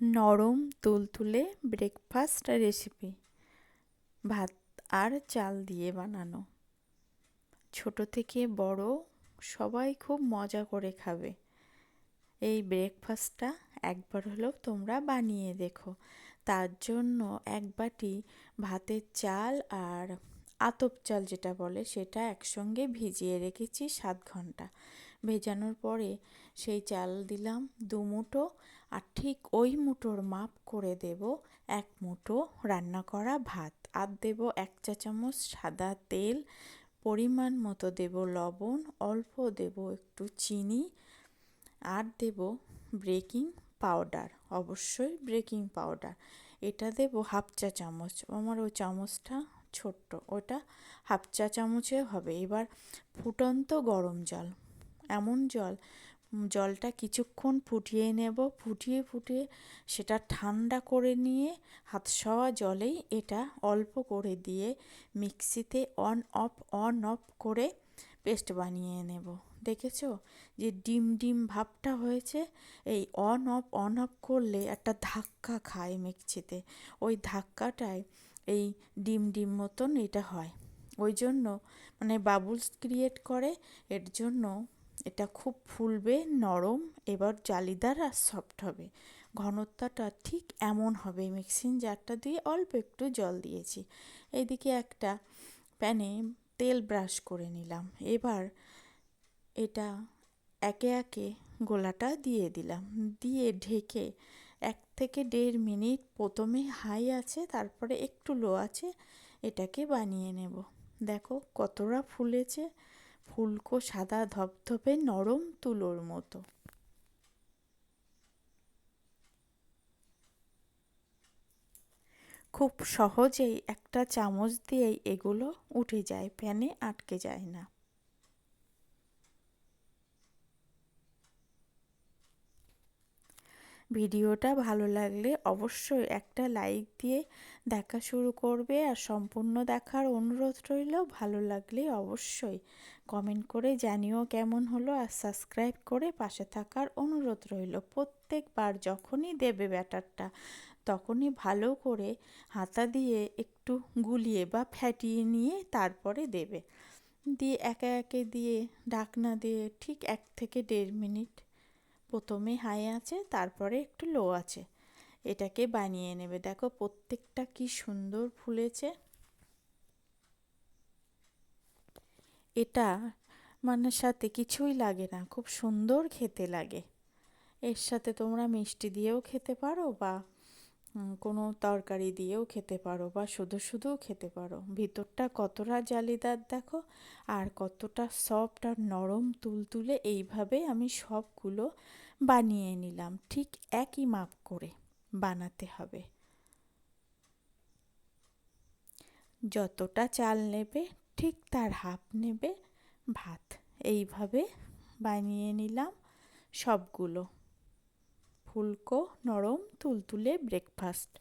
নরম তুলতুলে breakfast recipe ভাত আর চাল দিয়ে বানানো। ছোট থেকে বড় সবাই খুব মজা করে খাবে। এই ব্রেকফাস্টটা একবার হলেও তোমরা বানিয়ে দেখো। তার জন্য এক বাটি ভাতের চাল আর আতপ চাল যেটা বলে, সেটা একসঙ্গে ভিজিয়ে রেখেছি সাত ঘণ্টা। ভেজানোর পরে সেই চাল দিলাম দু মুঠো আর ঠিক ওই মুঠোর মাপ করে দেব এক মুঠো রান্না করা ভাত। আর দেব এক চা চামচ সাদা তেল, পরিমাণ মতো দেব লবণ, অল্প দেব একটু চিনি আর দেব ব্রেকিং পাউডার, অবশ্যই ব্রেকিং পাউডার। এটা দেব হাফ চা চামচ। আমার ওই চামচটা ছোট্ট, ওটা হাফ চা চামচে হবে। এবার ফুটন্ত গরম জল। এমন জল জলটা কিছুক্ষণ ফুটিয়ে নেব। ফুটিয়ে ফুটিয়ে সেটা ঠান্ডা করে নিয়ে হাত সওয়া জলেই এটা অল্প করে দিয়ে মিক্সিতে অন, অফ অন, অফ করে পেস্ট বানিয়ে নেব। দেখেছ যে ডিম ডিম ভাবটা হয়েছে? এই অন, অফ অন, অফ করলে একটা ধাক্কা খায় মিক্সিতে। ওই ধাক্কাটায় এই ডিম ডিম মতন এটা হয়। ওই জন্য মানে বাবুলস ক্রিয়েট করে, এর জন্য এটা খুব ফুলবে, নরম, এবার জালিদার আর সফট হবে। ঘনত্বটা ঠিক এমন হবে। মিক্সিং জারটা দিয়ে অল্প একটু জল দিয়েছি। এইদিকে একটা প্যানে তেল ব্রাশ করে নিলাম। এবার এটা একে একে গোলাটা দিয়ে দিলাম। দিয়ে ঢেকে এক থেকে দেড় মিনিট প্রথমে হাই আছে, তারপরে একটু লো আছে, এটাকে বানিয়ে নেব। দেখো কতটা ফুলেছে। ফুলকো সাদা ধপধপে নরম তুলোর মতো। খুব সহজেই একটা চামচ দিয়েই এগুলো উঠে যায়, প্যানে আটকে যায় না। ভিডিওটা ভালো লাগলে অবশ্যই একটা লাইক দিয়ে দেখা শুরু করবে। আর সম্পূর্ণ দেখার অনুরোধ রইল, ভালো লাগলে অবশ্যই কমেন্ট করে জানিও কেমন হলো আর সাবস্ক্রাইব করে পাশে থাকার অনুরোধ রইল। প্রত্যেকবার যখনই দেবে ব্যাটারটা, তখনই ভালো করে হাতা দিয়ে একটু গুলিয়ে বা ফ্যাটিয়ে নিয়ে তারপরে দেবে। দিয়ে একে একে দিয়ে ঢাকনা দিয়ে ঠিক এক থেকে দেড় মিনিট প্রথমে হাই আছে, তারপরে একটু লো আছে। এটাকে বানিয়ে নেবে। দেখো প্রত্যেকটা কি সুন্দর ফুলেছে। এটা মানে সাথে কিছুই লাগে না, খুব সুন্দর খেতে লাগে। এর সাথে তোমরা মিষ্টি দিয়েও খেতে পারো বা কোনো তরকারি দিয়েও খেতে পারো বা শুধু শুধুও খেতে পারো। ভিতরটা কতটা জালিদার দেখো, আর কতটা সফট আর নরম তুলতুলে। এইভাবে আমি সবগুলো বানিয়ে নিলাম। ঠিক একই মাপ করে বানাতে হবে। যতটা চাল নেবে, ঠিক তার হাফ নেবে। ভাত এইভাবে বানিয়ে নিলাম সবগুলো। ফুলকো নরম তুলতুলে ব্রেকফাস্ট